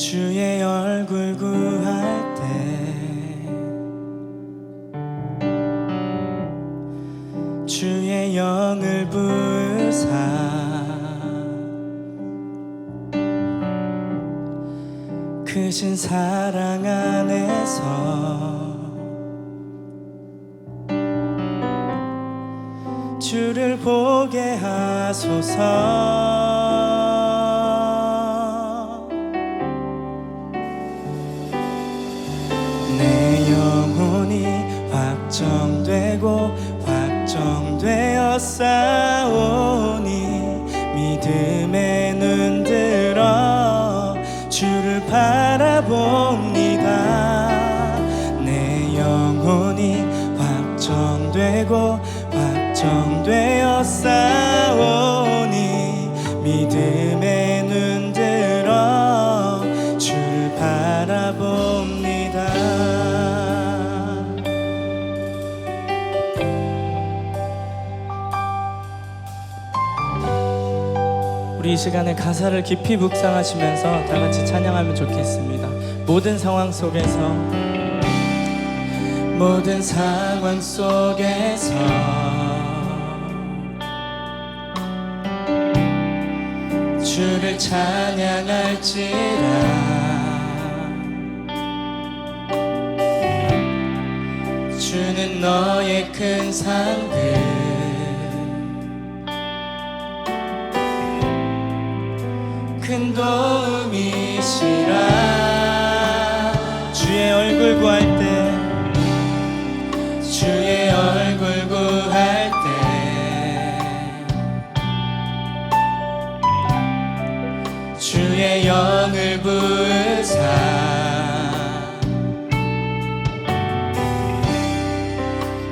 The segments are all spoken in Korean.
주의 얼굴 구할 때 주의 영을 부으사 크신 사랑 안에서 주를 보게 하소서 되고 확정되어 싸우니 믿음의 눈 들어 주를 바라봅니다. 내 영혼이 확정되고 확정되어 싸우니 믿음의 눈 들어 주를 바라봅니다 우리 이 시간에 가사를 깊이 묵상하시면서 다 같이 찬양하면 좋겠습니다. 모든 상황 속에서 모든 상황 속에서 주를 찬양할지라 주는 너의 큰 상급 큰 도움이시라. 주의 얼굴 구할 때 주의 얼굴 구할 때. 주의 영을 부으사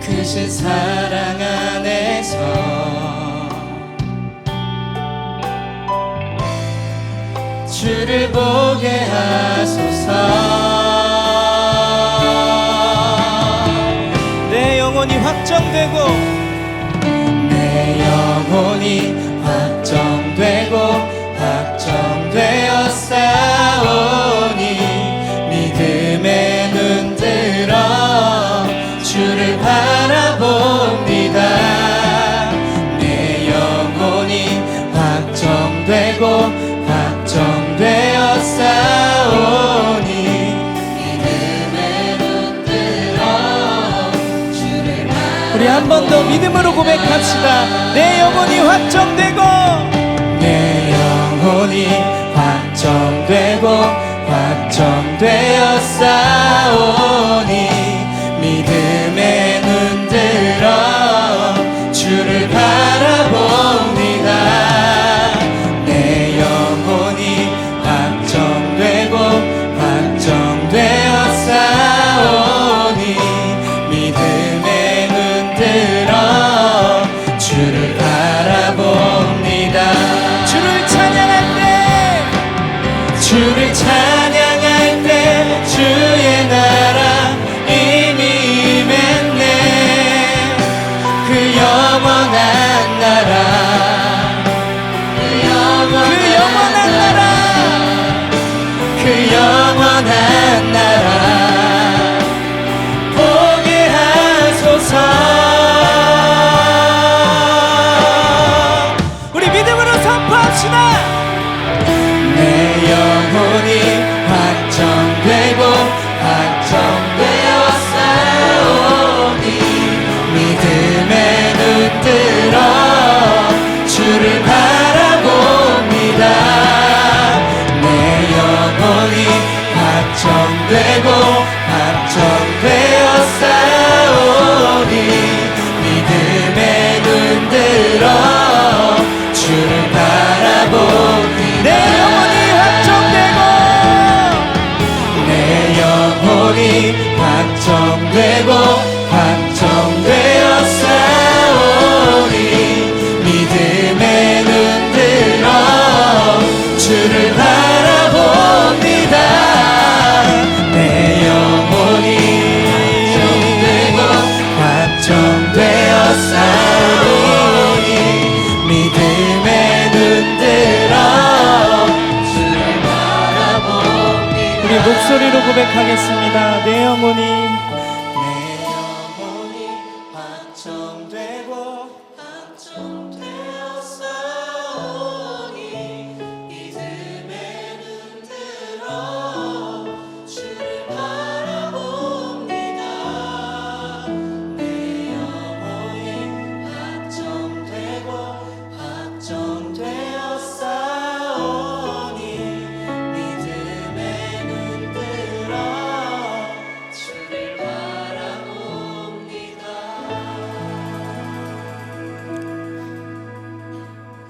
크신 사랑 안 주를 보게 하소서 우리 한 번 더 믿음으로 고백합시다. 내 영혼이 확정되고 내 영혼이 확정되고 확정되어 싸 때주 되고 함정되어 싸우니 믿음의 눈 들어 주를 바라보니 내 영혼이 확정되고 내 영혼이 확정되고 확정되어 싸우니 믿음의 고백하겠습니다.